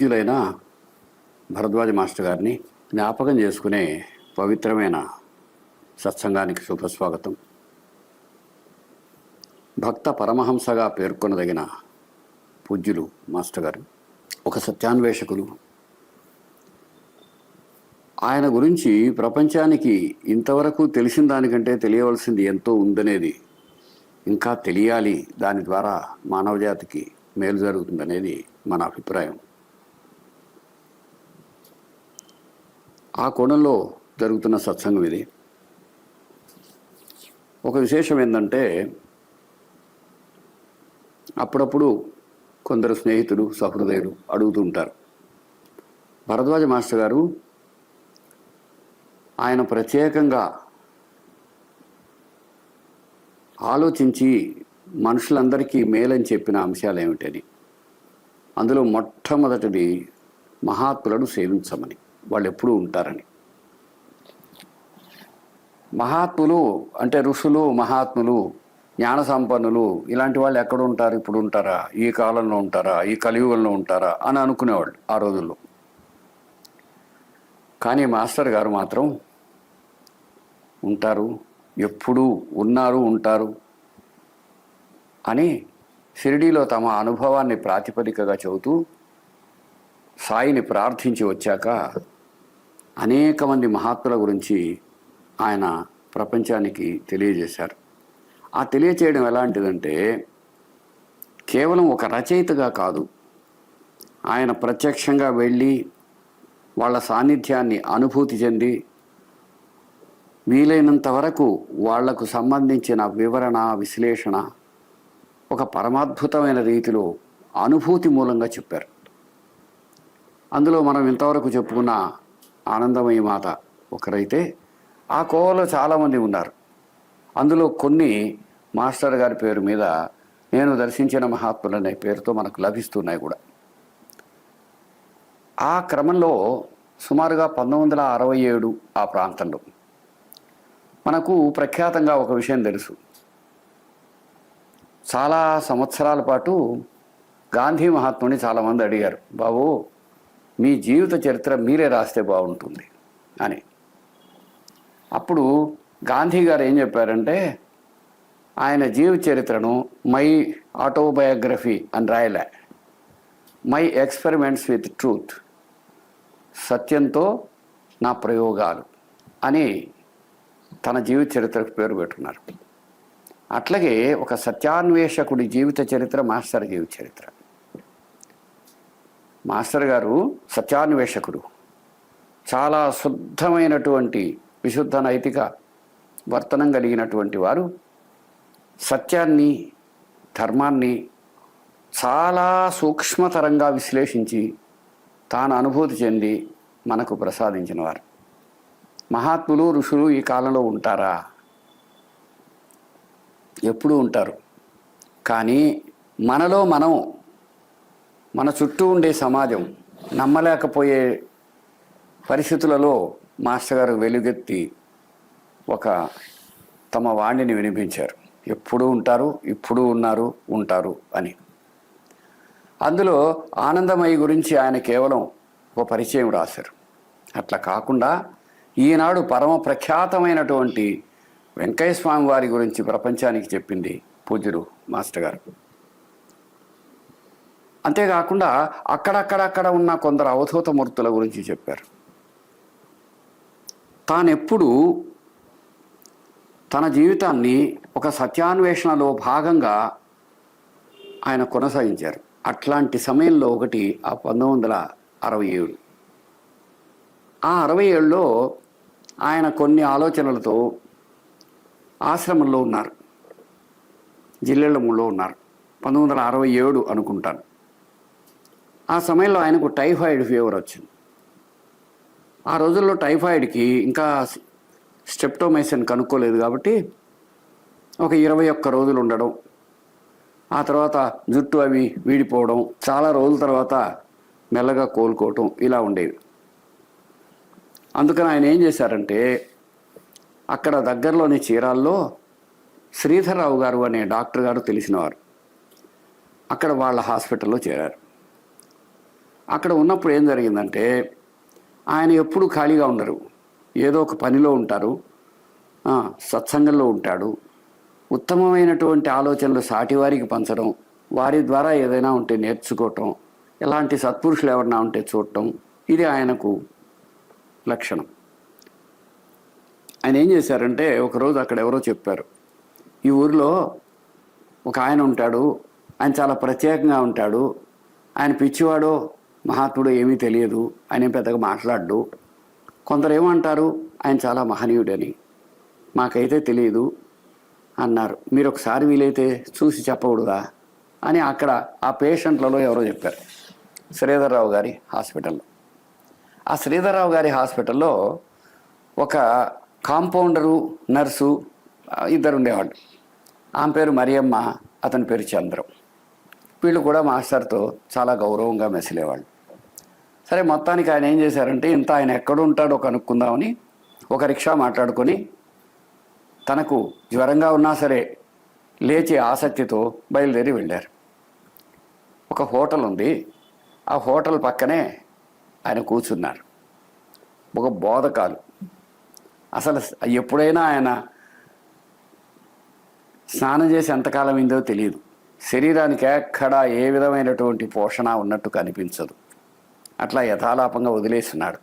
పూజ్యులైన Bharadwaj master గారిని జ్ఞాపకం చేసుకునే పవిత్రమైన సత్సంగానికి శుభస్వాగతం. భక్త పరమహంసగా పేర్కొనదగిన పూజ్యులు మాస్టర్ గారు ఒక సత్యాన్వేషకులు. ఆయన గురించి ప్రపంచానికి ఇంతవరకు తెలిసిన దానికంటే తెలియవలసింది ఎంతో ఉందనేది ఇంకా తెలియాలి దాని ద్వారా మానవజాతికి మేలు జరుగుతుందనేది మన అభిప్రాయం. ఆ కోణంలో జరుగుతున్న సత్సంగం ఇది. ఒక విశేషం ఏంటంటే అప్పుడప్పుడు కొందరు స్నేహితులు సహృదయులు అడుగుతూ ఉంటారు. భరద్వాజ మాస్టర్ గారు ఆయన ప్రత్యేకంగా ఆలోచించి మనుషులందరికీ మేలని చెప్పిన అంశాలు ఏమిటని. అందులో మొట్టమొదటిది మహాత్ములను సేవించమని. వాళ్ళు ఎప్పుడూ ఉంటారని. మహాత్ములు అంటే ఋషులు మహాత్ములు జ్ఞాన సంపన్నులు ఇలాంటి వాళ్ళు ఎక్కడ ఉంటారు? ఇప్పుడు ఉంటారా? ఈ కాలంలో ఉంటారా? ఈ కలియుగంలో ఉంటారా? అని అనుకునేవాళ్ళు ఆ రోజుల్లో. కానీ మాస్టర్ గారు మాత్రం ఉంటారు ఎప్పుడూ ఉన్నారు ఉంటారు అని షిరిడీలో తమ అనుభవాన్ని ప్రాతిపదికగా చెబుతూ సాయిని ప్రార్థించి వచ్చాక అనేక మంది మహాత్ముల గురించి ఆయన ప్రపంచానికి తెలియజేశారు. ఆ తెలియచేయడం ఎలాంటిదంటే కేవలం ఒక రచయితగా కాదు ఆయన ప్రత్యక్షంగా వెళ్ళి వాళ్ళ సాన్నిధ్యాన్ని అనుభూతి చెంది వీలైనంత వరకు వాళ్ళకు సంబంధించిన వివరణ విశ్లేషణ ఒక పరమాద్భుతమైన రీతిలో అనుభూతి మూలంగా చెప్పారు. అందులో మనం ఇంతవరకు చెప్పుకున్న ఆనందమయ్య మాత ఒకరైతే ఆ కోవలో చాలామంది ఉన్నారు. అందులో కొన్ని మాస్టర్ గారి పేరు మీద నేను దర్శించిన మహాత్ములు అనే పేరుతో మనకు లభిస్తున్నాయి కూడా. ఆ క్రమంలో సుమారుగా పంతొమ్మిది వందల అరవై ఏడు ఆ ప్రాంతంలో మనకు ప్రఖ్యాతంగా ఒక విషయం తెలుసు. చాలా సంవత్సరాల పాటు గాంధీ మహాత్ముని చాలామంది అడిగారు బాబు మీ జీవిత చరిత్ర మీరే రాస్తే బాగుంటుంది అని. అప్పుడు గాంధీ గారు ఏం చెప్పారంటే ఆయన జీవ చరిత్రను మై ఆటోబయోగ్రఫీ అని రాయలే. My experiments with truth. సత్యంతో నా ప్రయోగాలు అని తన జీవిత చరిత్రకు పేరు పెట్టుకున్నారు. అట్లాగే ఒక సత్యాన్వేషకుడి జీవిత చరిత్ర మాస్టర్ జీవిత చరిత్ర. మాస్టర్ గారు సత్యాన్వేషకుడు. చాలా శుద్ధమైనటువంటి విశుద్ధ నైతిక వర్తనం కలిగినటువంటి వారు. సత్యాన్ని ధర్మాన్ని చాలా సూక్ష్మతరంగా విశ్లేషించి తాను అనుభూతి చెంది మనకు ప్రసాదించిన వారు. మహాత్ములు ఋషులు ఈ కాలంలో ఉంటారా? ఎప్పుడూ ఉంటారు. కానీ మనలో మనం మన చుట్టూ ఉండే సమాజం నమ్మలేకపోయే పరిస్థితులలో మాస్టర్ గారు వెలుగెత్తి ఒక తమ వాణిని వినిపించారు. ఎప్పుడూ ఉంటారు ఇప్పుడు ఉన్నారు ఉంటారు అని. అందులో ఆనందమయ్య గురించి ఆయన కేవలం ఒక పరిచయం రాశారు. అట్లా కాకుండా ఈనాడు పరమ ప్రఖ్యాతమైనటువంటి వెంకయ్య స్వామి వారి గురించి ప్రపంచానికి చెప్పింది పూజ్యుడు మాస్టర్ గారు. అంతేకాకుండా అక్కడక్కడక్కడ ఉన్న కొందరు అవధూత మూర్తుల గురించి చెప్పారు. తానెప్పుడు తన జీవితాన్ని ఒక సత్యాన్వేషణలో భాగంగా ఆయన కొనసాగించారు. అట్లాంటి సమయంలో ఒకటి ఆ పంతొమ్మిది వందల అరవై ఏడు. ఆ అరవై ఏడులో ఆయన కొన్ని ఆలోచనలతో ఆశ్రమంలో ఉన్నారు. జిల్లెళ్ళములో ఉన్నారు. పంతొమ్మిది వందల అరవై ఏడు అనుకుంటాను. ఆ సమయంలో ఆయనకు టైఫాయిడ్ ఫీవర్ వచ్చింది. ఆ రోజుల్లో టైఫాయిడ్కి ఇంకా స్టెప్టోమైసిన్ కనుక్కోలేదు కాబట్టి ఒక ఇరవై ఒక్క రోజులు ఉండడం ఆ తర్వాత జుట్టు అవి వీడిపోవడం చాలా రోజుల తర్వాత మెల్లగా కోలుకోవటం ఇలా ఉండేవి. అందుకని ఆయన ఏం చేశారంటే అక్కడ దగ్గరలోని చీరాల్లో శ్రీధర్రావు గారు అనే డాక్టర్ గారు తెలిసినవారు అక్కడ వాళ్ళ హాస్పిటల్లో చేరారు. అక్కడ ఉన్నప్పుడు ఏం జరిగిందంటే ఆయన ఎప్పుడూ ఖాళీగా ఉండరు. ఏదో ఒక పనిలో ఉంటారు. సత్సంగంలో ఉంటాడు. ఉత్తమమైనటువంటి ఆలోచనలు సాటివారికి పంచడం వారి ద్వారా ఏదైనా ఉంటే నేర్చుకోవటం ఎలాంటి సత్పురుషులు ఎవరైనా ఉంటే చూడటం ఇది ఆయనకు లక్షణం. ఆయన ఏం చేశారంటే ఒకరోజు అక్కడ ఎవరో చెప్పారు. ఈ ఊరిలో ఒక ఆయన ఉంటాడు. ఆయన చాలా ప్రత్యేకంగా ఉంటాడు. ఆయన పిచ్చివాడో మహాత్ముడు ఏమీ తెలియదు ఆయన ఏం పెద్దగా మాట్లాడు కొందరు ఏమంటారు ఆయన చాలా మహనీయుడని. మాకైతే తెలియదు అన్నారు. మీరు ఒకసారి వీలైతే చూసి చెప్పకూడదా అని అక్కడ ఆ పేషెంట్లలో ఎవరో చెప్పారు. శ్రీధర్రావు గారి హాస్పిటల్లో. ఆ శ్రీధర్రావు గారి హాస్పిటల్లో ఒక కాంపౌండరు నర్సు ఇద్దరు ఉండేవాళ్ళు ఆమె పేరు మరియమ్మ అతని పేరు చంద్రం. వీళ్ళు కూడా మాస్టర్తో చాలా గౌరవంగా మెసిలేవాళ్ళు. సరే మొత్తానికి ఆయన ఏం చేశారంటే ఇంత ఆయన ఎక్కడ ఉంటాడో కనుక్కుందామని ఒక రిక్షా మాట్లాడుకొని తనకు జ్వరంగా ఉన్నా సరే లేచి ఆసక్తితో బయలుదేరి వెళ్ళారు. ఒక హోటల్ ఉంది. ఆ హోటల్ పక్కనే ఆయన కూర్చున్నారు. ఒక బోధకాలు. అసలు ఎప్పుడైనా ఆయన స్నానం చేసి ఎంతకాలం అయిందో తెలియదు శరీరానికి ఎక్కడా ఏ విధమైనటువంటి పోషణ ఉన్నట్టు కనిపించదు. అట్లా యథాలాపంగా వదిలేస్తున్నాడు.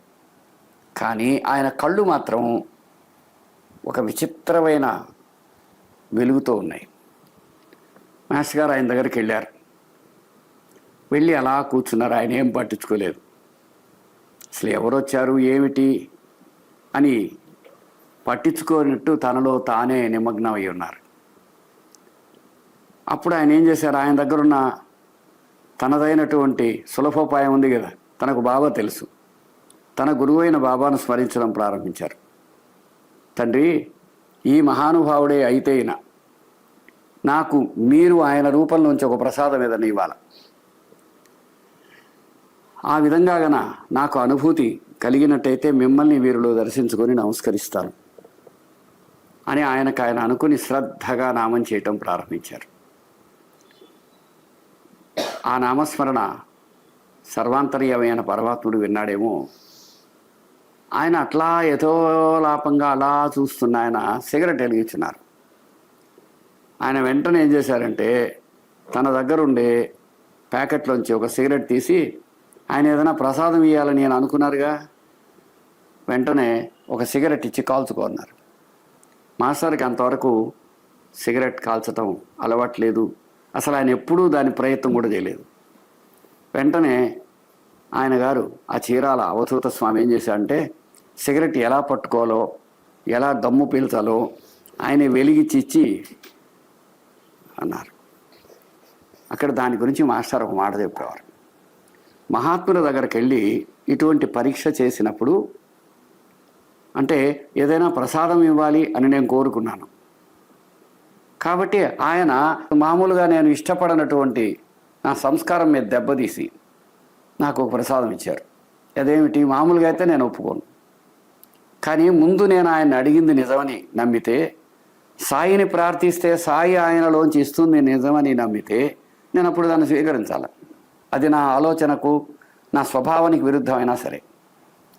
కానీ ఆయన కళ్ళు మాత్రం ఒక విచిత్రమైన వెలుగుతో ఉన్నాయి. మాస్ గారు ఆయన దగ్గరికి వెళ్ళారు. వెళ్ళి అలా కూర్చున్నారు. ఆయన ఏం పట్టించుకోలేదు. అసలు ఎవరొచ్చారు? ఏమిటి? అని పట్టించుకోనట్టు తనలో తానే నిమగ్నం అయి ఉన్నారు. అప్పుడు ఆయన ఏం చేశారు? ఆయన దగ్గరున్న తనదైనటువంటి సులభోపాయం ఉంది కదా. తనకు బాబా తెలుసు. తన గురువైన బాబాను స్మరించడం ప్రారంభించారు. తండ్రి ఈ మహానుభావుడే అయితే అయినా నాకు మీరు ఆయన రూపంలోంచి ఒక ప్రసాదం ఏదైనా ఇవ్వాలి? ఆ విధంగా గన నాకు అనుభూతి కలిగినట్టయితే మిమ్మల్ని వీరిలో దర్శించుకొని నమస్కరిస్తాను అని ఆయనకు ఆయన అనుకుని శ్రద్ధగా నామం చేయటం ప్రారంభించారు. ఆ నామస్మరణ సర్వాంతర్యమైన పరమాత్ముడు విన్నాడేమో. ఆయన అట్లా యథోలాపంగా అలా చూస్తున్న ఆయన సిగరెట్ వెలిగించున్నారు ఆయన వెంటనే ఏం చేశారంటే తన దగ్గరుండే ప్యాకెట్లోంచి ఒక సిగరెట్ తీసి ఆయన ఏదైనా ప్రసాదం ఇవ్వాలని నేను అనుకున్నారుగా? వెంటనే ఒక సిగరెట్ ఇచ్చి కాల్చుకోన్నారు. మాస్టర్కి అంతవరకు సిగరెట్ కాల్చటం అలవాట్లేదు అసలు ఆయన ఎప్పుడూ దాని ప్రయత్నం కూడా చేయలేదు. వెంటనే ఆయన గారు ఆ చీరాల అవధూత స్వామి ఏం చేశాడంటే సిగరెట్ ఎలా పట్టుకోవాలో ఎలా దమ్ము పీల్చాలో ఆయన వెలిగిచ్చిచ్చి ఇచ్చి అన్నారు. అక్కడ దాని గురించి మాస్టర్ ఒక మాట చెప్పేవారు. మహాత్ముల దగ్గరికి వెళ్ళి ఇటువంటి పరీక్ష చేసినప్పుడు అంటే ఏదైనా ప్రసాదం ఇవ్వాలి అని నేను కోరుకున్నాను. కాబట్టి ఆయన మామూలుగా నేను ఇష్టపడనటువంటి నా సంస్కారం మీద దెబ్బతీసి నాకు ఒక ప్రసాదం ఇచ్చారు. అదేమిటి? మామూలుగా అయితే నేను ఒప్పుకోను. కానీ ముందు నేను ఆయన అడిగింది నిజమని నమ్మితే సాయిని ప్రార్థిస్తే సాయి ఆయనలోంచి ఇస్తుంది నిజమని నమ్మితే నేను అప్పుడు దాన్ని స్వీకరించాలి. అది నా ఆలోచనకు నా స్వభావానికి విరుద్ధమైనా సరే.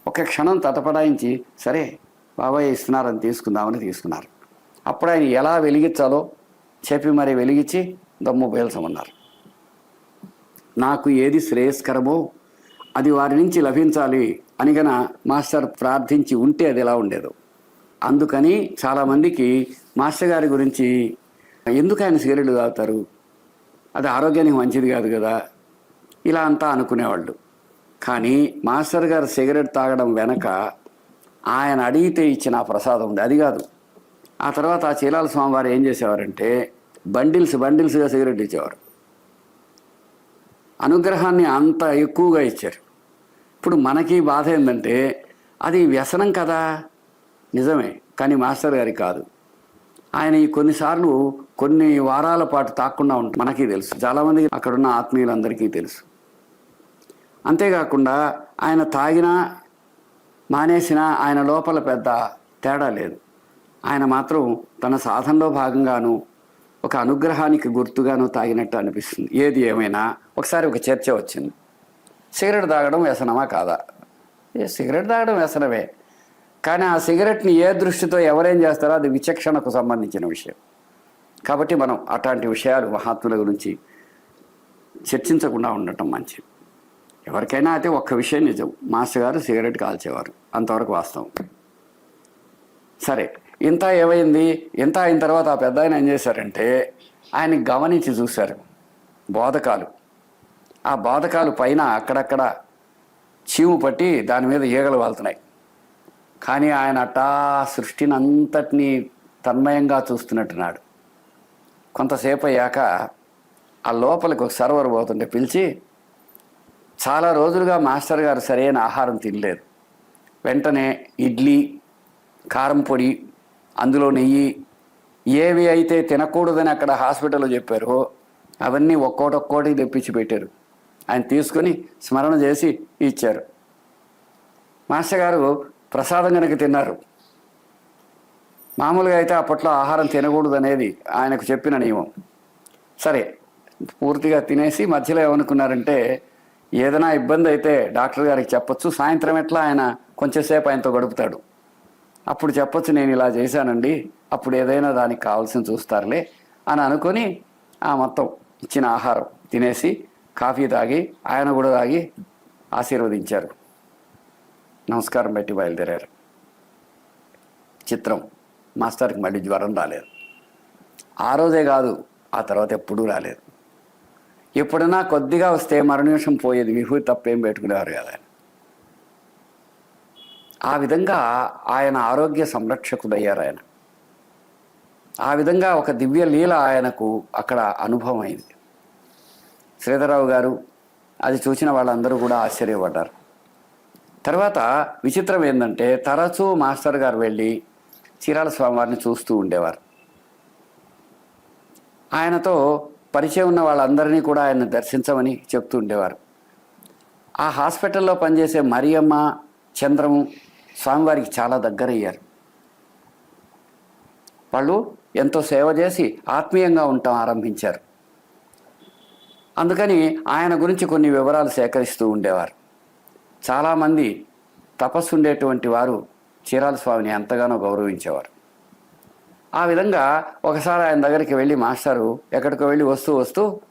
ఒక క్షణం తటపడాయించి సరే బాబాయ్ ఇస్తున్నారని తీసుకుందామని తీసుకున్నారు. అప్పుడు ఆయన ఎలా వెలిగించాలో చెప్పి మరి వెలిగించి దమ్ము పేల్చమన్నారు నాకు ఏది శ్రేయస్కరమో అది వారి నుంచి లభించాలి అని గన మాస్టర్ ప్రార్థించి ఉంటే అది ఎలా ఉండేదో. అందుకని చాలామందికి మాస్టర్ గారి గురించి ఎందుకు ఆయన సిగరెట్లు తాగుతారు? అది ఆరోగ్యానికి మంచిది కాదు కదా? ఇలా అంతా అనుకునేవాళ్ళు. కానీ మాస్టర్ గారు సిగరెట్ తాగడం వెనక ఆయన అడిగితే ఇచ్చిన ప్రసాదం ఉంది. అది కాదు. ఆ తర్వాత ఆ చీలాల స్వామివారు ఏం చేసేవారంటే బండిల్స్ బండిల్స్గా సిగరెట్ ఇచ్చేవారు. అనుగ్రహాన్ని అంత ఎక్కువగా ఇచ్చారు. ఇప్పుడు మనకి బాధ ఏంటంటే అది వ్యసనం కదా? నిజమే కానీ మాస్టర్ గారి కాదు. ఆయన ఈ కొన్నిసార్లు కొన్ని వారాల పాటు తాకుండా ఉంటుంది మనకి తెలుసు. చాలామంది అక్కడున్న ఆత్మీయులందరికీ తెలుసు. అంతేకాకుండా ఆయన తాగినా మానేసినా ఆయన లోపల పెద్ద తేడా లేదు. ఆయన మాత్రం తన సాధనలో భాగంగాను ఒక అనుగ్రహానికి గుర్తుగాను తాగినట్టు అనిపిస్తుంది. ఏది ఏమైనా ఒకసారి ఒక చర్చ వచ్చింది. సిగరెట్ తాగడం వ్యసనమా కాదా? ఏ సిగరెట్ తాగడం వ్యసనమే. కానీ ఆ సిగరెట్ని ఏ దృష్టితో ఎవరేం చేస్తారో అది విచక్షణకు సంబంధించిన విషయం. కాబట్టి మనం అట్లాంటి విషయాలు మహాత్ముల గురించి చర్చించకుండా ఉండటం మంచిది. ఎవరికైనా అయితే ఒక్క విషయం నిజం. మాస్టర్ గారు సిగరెట్ కాల్చేవారు. అంతవరకు వాస్తవం. సరే. ఇంత ఏమైంది? ఇంత అయిన తర్వాత ఆ పెద్ద ఆయన ఏం చేశారంటే ఆయన గమనించి చూశారు బోధకాలు. ఆ బోధకాలు పైన అక్కడక్కడ చీము పట్టి దాని మీద ఈగలు వాళ్తున్నాయి. కానీ ఆయన అట్టా సృష్టిని అంతటినీ తన్మయంగా చూస్తున్నట్టున్నాడు. కొంతసేపు అయ్యాక ఆ లోపలికి ఒక సర్వర్ పోతుంటే పిలిచి చాలా రోజులుగా మాస్టర్ గారు సరైన ఆహారం తినలేదు. వెంటనే ఇడ్లీ కారం పొడి అందులో నెయ్యి. ఏవి అయితే తినకూడదని అక్కడ హాస్పిటల్లో చెప్పారో అవన్నీ ఒక్కోటొక్కోటి తెప్పించి పెట్టారు. ఆయన తీసుకొని స్మరణ చేసి ఇచ్చారు. మాస్టర్ గారు ప్రసాదం కనుక తిన్నారు. మామూలుగా అయితే అప్పట్లో ఆహారం తినకూడదు అనేది ఆయనకు చెప్పిన నియమం. సరే పూర్తిగా తినేసి మధ్యలో ఏమనుకున్నారంటే ఏదైనా ఇబ్బంది అయితే డాక్టర్ గారికి చెప్పొచ్చు. సాయంత్రం ఎట్లా ఆయన కొంచెంసేపు ఆయనతో గడుపుతాడు. అప్పుడు చెప్పొచ్చు నేను ఇలా చేశానండి అప్పుడు ఏదైనా దానికి కావాల్సిన చూస్తారులే అని అనుకొని ఆ మొత్తం ఇచ్చిన ఆహారం తినేసి కాఫీ తాగి ఆయన కూడా తాగి ఆశీర్వదించారు. నమస్కారం పెట్టి బయలుదేరారు. చిత్రం మాస్టర్కి మళ్ళీ జ్వరం రాలేదు. ఆ రోజే కాదు ఆ తర్వాత ఎప్పుడూ రాలేదు. ఎప్పుడైనా కొద్దిగా వస్తే మరు నిమిషం పోయేది విహు తప్పేం పెట్టుకునేవారు కదా ఆ విధంగా ఆయన ఆరోగ్య సంరక్షకుడయ్యారు ఆయన. ఆ విధంగా ఒక దివ్య లీల ఆయనకు అక్కడ అనుభవం అయింది శ్రీధరరావు గారు అది చూసిన వాళ్ళందరూ కూడా ఆశ్చర్యపడ్డారు. తర్వాత విచిత్రం ఏంటంటే తరచూ మాస్టర్ గారు వెళ్ళి చీరాల స్వామివారిని చూస్తూ ఉండేవారు. ఆయనతో పరిచయం ఉన్న వాళ్ళందరినీ కూడా ఆయన దర్శించమని చెప్తూ ఉండేవారు. ఆ హాస్పిటల్లో పనిచేసే మరియమ్మ చంద్రము స్వామివారికి చాలా దగ్గరయ్యారు. వాళ్ళు ఎంతో సేవ చేసి ఆత్మీయంగా ఉండటం ఆరంభించారు. అందుకని ఆయన గురించి కొన్ని వివరాలు సేకరిస్తూ ఉండేవారు. చాలామంది తపస్సు ఉండేటువంటి వారు చీరాల స్వామిని ఎంతగానో గౌరవించేవారు. ఆ విధంగా ఒకసారి ఆయన దగ్గరికి వెళ్ళి మాస్టారు ఎక్కడికో వెళ్ళి వస్తూ వస్తూ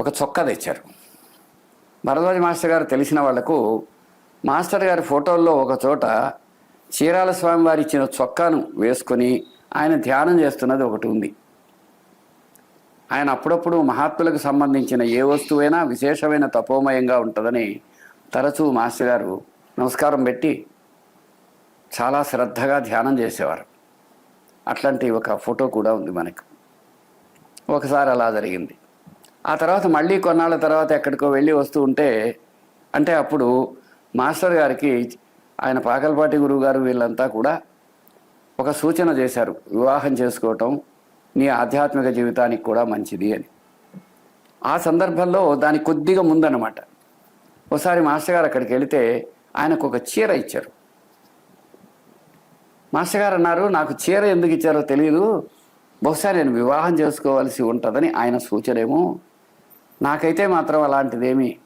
ఒక చొక్కా తెచ్చారు. భరద్వాజ మాస్టర్ గారు తెలిసిన వాళ్ళకు మాస్టర్ గారి ఫోటోల్లో ఒక చోట చీరాల స్వామి వారు ఇచ్చిన చొక్కాను వేసుకొని ఆయన ధ్యానం చేస్తున్నది ఒకటి ఉంది. ఆయన అప్పుడప్పుడు మహాత్ములకు సంబంధించిన ఏ వస్తువైనా విశేషమైన తపోమయంగా ఉంటుందని తరచూ మాస్టర్ గారు నమస్కారం పెట్టి చాలా శ్రద్ధగా ధ్యానం చేసేవారు. అట్లాంటి ఒక ఫోటో కూడా ఉంది మనకు. ఒకసారి అలా జరిగింది. ఆ తర్వాత మళ్ళీ కొన్నాళ్ళ తర్వాత ఎక్కడికో వెళ్ళి వస్తూ ఉంటే అంటే అప్పుడు మాస్టర్ గారికి ఆయన పాకలపాటి గురువు గారు వీళ్ళంతా కూడా ఒక సూచన చేశారు. వివాహం చేసుకోవటం నీ ఆధ్యాత్మిక జీవితానికి కూడా మంచిది అని. ఆ సందర్భంలో దానికి కొద్దిగా ముందన్నమాట. ఒకసారి మాస్టర్ గారు అక్కడికి వెళితే ఆయనకు ఒక చీర ఇచ్చారు. మాస్టర్ గారు అన్నారు నాకు చీర ఎందుకు ఇచ్చారో తెలియదు బహుశా నేను వివాహం చేసుకోవాల్సి ఉంటుందని ఆయన సూచనేమో. నాకైతే మాత్రం అలాంటిదేమీ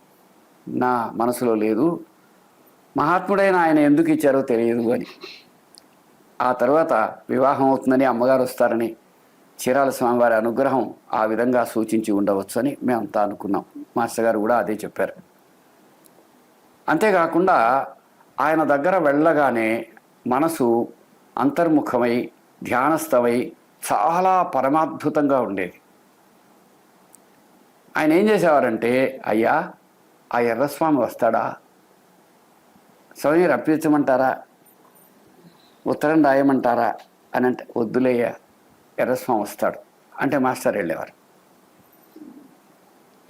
నా మనసులో లేదు. మహాత్ముడైన ఆయన ఎందుకు ఇచ్చారో తెలియదు అని. ఆ తర్వాత వివాహం అవుతుందని అమ్మగారు వస్తారని చీరాల స్వామివారి అనుగ్రహం ఆ విధంగా సూచించి ఉండవచ్చు అని మేమంతా అనుకున్నాం. మాస్టర్ గారు కూడా అదే చెప్పారు. అంతేకాకుండా ఆయన దగ్గర వెళ్ళగానే మనసు అంతర్ముఖమై ధ్యానస్థమై చాలా పరమాద్భుతంగా ఉండేది. ఆయన ఏం చేసేవారంటే అయ్యా ఆ ఎర్రస్వామి వస్తాడా? స్వామి రప్పించమంటారా ఉత్తరం రాయమంటారా? అని అంటే వద్దులేయ ఎర్రస్వామి వస్తాడు. అంటే మాస్టర్ వెళ్ళేవారు.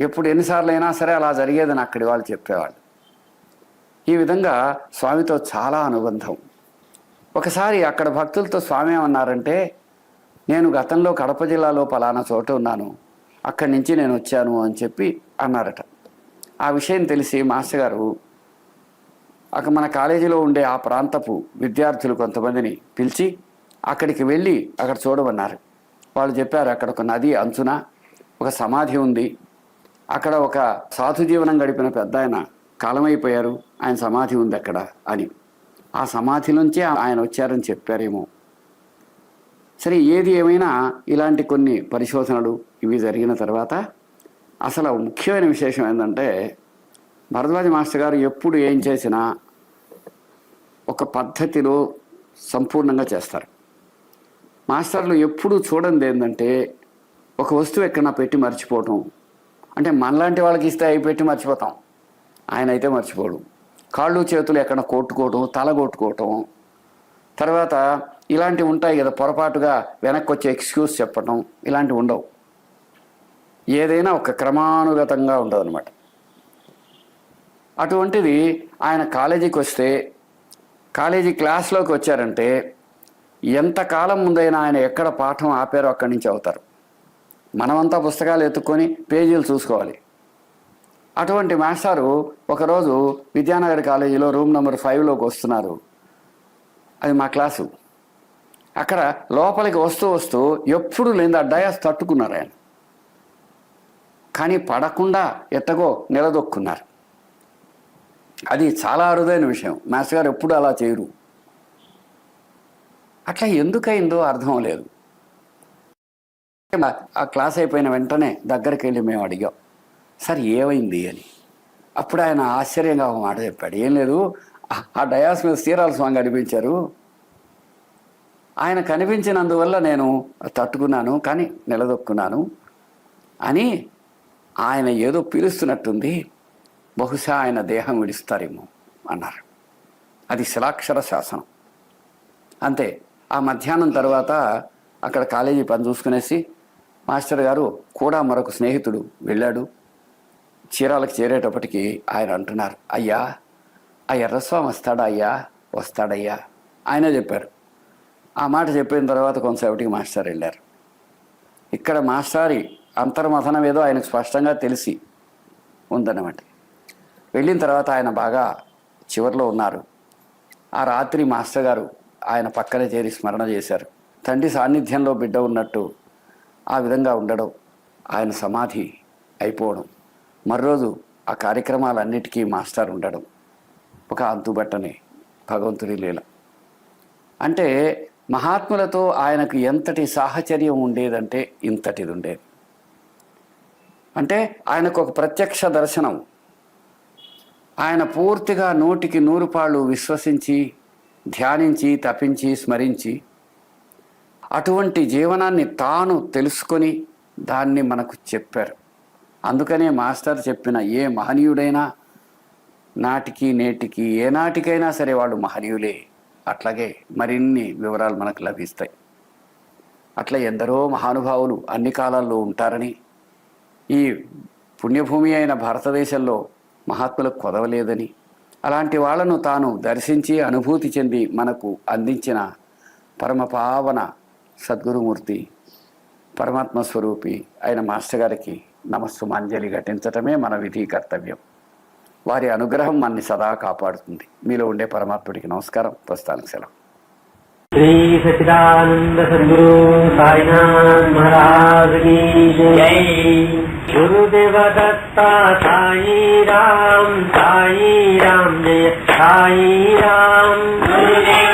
ఎప్పుడు ఎన్నిసార్లు అయినా సరే అలా జరిగేదని అక్కడి వాళ్ళు చెప్పేవాళ్ళు. ఈ విధంగా స్వామితో చాలా అనుబంధం. ఒకసారి అక్కడ భక్తులతో స్వామి ఏమన్నారంటే నేను గతంలో కడప జిల్లాలో పలానా చోట ఉన్నాను. అక్కడి నుంచి నేను వచ్చాను అని చెప్పి అన్నారట. ఆ విషయం తెలిసి మాస్టర్ గారు అక్కడ మన కాలేజీలో ఉండే ఆ ప్రాంతపు విద్యార్థులు కొంతమందిని పిలిచి అక్కడికి వెళ్ళి అక్కడ చూడమన్నారు. వాళ్ళు చెప్పారు అక్కడ ఒక నది అంచున ఒక సమాధి ఉంది. అక్కడ ఒక సాధు జీవనం గడిపిన పెద్ద ఆయన కాలమైపోయారు. ఆయన సమాధి ఉంది అక్కడ అని. ఆ సమాధి నుంచే ఆయన వచ్చారని చెప్పారేమో. సరే ఏది ఏమైనా ఇలాంటి కొన్ని పరిశోధనలు ఇవి జరిగిన తర్వాత అసలు ముఖ్యమైన విశేషం ఏంటంటే భరద్వాజ మాస్టర్ గారు ఎప్పుడు ఏం చేసినా ఒక పద్ధతిలో సంపూర్ణంగా చేస్తారు. మాస్టర్లు ఎప్పుడు చూడండి ఏంటంటే ఒక వస్తువు ఎక్కడన్నా పెట్టి మర్చిపోవటం. అంటే మనలాంటి వాళ్ళకి ఇస్తే అవి పెట్టి మర్చిపోతాం. ఆయన అయితే మర్చిపోడు. కాళ్ళు చేతులు ఎక్కడ కొట్టుకోవటం తల కొట్టుకోవటం. తర్వాత ఇలాంటివి ఉంటాయి కదా పొరపాటుగా వెనక్కి వచ్చే ఎక్స్క్యూజ్ చెప్పటం ఇలాంటివి ఉండవు. ఏదైనా ఒక క్రమానుగతంగా ఉండదు అనమాట అటువంటిది ఆయన కాలేజీకి వస్తే కాలేజీ క్లాస్లోకి వచ్చారంటే ఎంతకాలం ముందైనా ఆయన ఎక్కడ పాఠం ఆపారో అక్కడి నుంచి అవుతారు. మనమంతా పుస్తకాలు ఎత్తుక్కొని పేజీలు చూసుకోవాలి. అటువంటి మాస్టారు ఒకరోజు విద్యానగర్ కాలేజీలో రూమ్ నెంబర్ ఫైవ్లోకి వస్తున్నారు. అది మా క్లాసు అక్కడ లోపలికి వస్తూ వస్తూ ఎప్పుడు లేని ఆ డయాస్ తట్టుకున్నారు ఆయన. కానీ పడకుండా ఎత్తగో నిలదొక్కున్నారు. అది చాలా అరుదైన విషయం. మాస్టర్ గారు ఎప్పుడు అలా చేయరు. అట్లా ఎందుకైందో అర్థం లేదు. ఆ క్లాస్ అయిపోయిన వెంటనే దగ్గరికి వెళ్ళి మేము అడిగాం సార్ ఏమైంది? అని. అప్పుడు ఆయన ఆశ్చర్యంగా ఒక మాట చెప్పాడు ఏం లేదు ఆ- డయాస్ మీద సీరాల స్వామి కనిపించారు. ఆయన కనిపించినందువల్ల నేను తట్టుకున్నాను కానీ నిలదొక్కున్నాను అని ఆయన ఏదో పిలుస్తున్నట్టుంది. బహుశా ఆయన దేహం విడుస్తారేమో అన్నారు. అది శిలాక్షర శాసనం. అంతే ఆ మధ్యాహ్నం తర్వాత అక్కడ కాలేజీ పని చూసుకునేసి మాస్టర్ గారు కూడా మరొక స్నేహితుడు వెళ్ళాడు. చీరాలకు చేరేటప్పటికి ఆయన అంటున్నారు అయ్యా ఆ ఎర్రస్వామి వస్తాడా అయ్యా? వస్తాడయ్యా ఆయనే చెప్పారు. ఆ మాట చెప్పిన తర్వాత కొంతసేపటికి మాస్టర్ వెళ్ళారు. ఇక్కడ మాస్టారి అంతర్మథనం ఏదో ఆయనకు స్పష్టంగా తెలిసి ఉందన్నమాట. వెళ్ళిన తర్వాత ఆయన బాగా చివరిలో ఉన్నారు. ఆ రాత్రి మాస్టర్ గారు ఆయన పక్కనే చేరి స్మరణ చేశారు. తండ్రి సాన్నిధ్యంలో బిడ్డ ఉన్నట్టు ఆ విధంగా ఉండడం ఆయన సమాధి అయిపోవడం మరోజు ఆ కార్యక్రమాలన్నిటికీ మాస్టర్ ఉండడం ఒక అంతుబట్టని భగవంతుడి లీల. అంటే మహాత్ములతో ఆయనకు ఎంతటి సాహచర్యం ఉండేదంటే ఇంతటిది ఉండేది. అంటే ఆయనకు ఒక ప్రత్యక్ష దర్శనం ఆయన పూర్తిగా నూటికి నూరు పాళ్ళు విశ్వసించి ధ్యానించి తపించి స్మరించి అటువంటి జీవనాన్ని తాను తెలుసుకొని దాన్ని మనకు చెప్పారు. అందుకనే మాస్టర్ చెప్పిన ఏ మహనీయుడైనా నాటికి నేటికి ఏ నాటికైనా సరే వాళ్ళు మహనీయులే. అట్లాగే మరిన్ని వివరాలు మనకు లభిస్తాయి. అట్లా ఎందరో మహానుభావులు అన్ని కాలాల్లో ఉంటారని ఈ పుణ్యభూమి అయిన భారతదేశంలో మహాత్ములకు కొదవలేదని. అలాంటి వాళ్ళను తాను దర్శించి అనుభూతి చెంది మనకు అందించిన పరమ పావన సద్గురుమూర్తి పరమాత్మ స్వరూపి అయిన మాస్టర్ గారికి నమస్సుమాంజలి ఘటించటమే మన విధి కర్తవ్యం. వారి అనుగ్రహం మనని సదా కాపాడుతుంది. మీలో ఉండే పరమాత్ముడికి నమస్కారం. ప్రస్తుతానికి సెలవు. श्री सच्चिदानंद सदगुरु साईनाथ महाराज की जय। गुरुदेव दत्ता साई राम साई राम जय साई राम गुरुदेव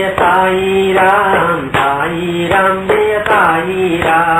ीरा राम तायि राम देव राम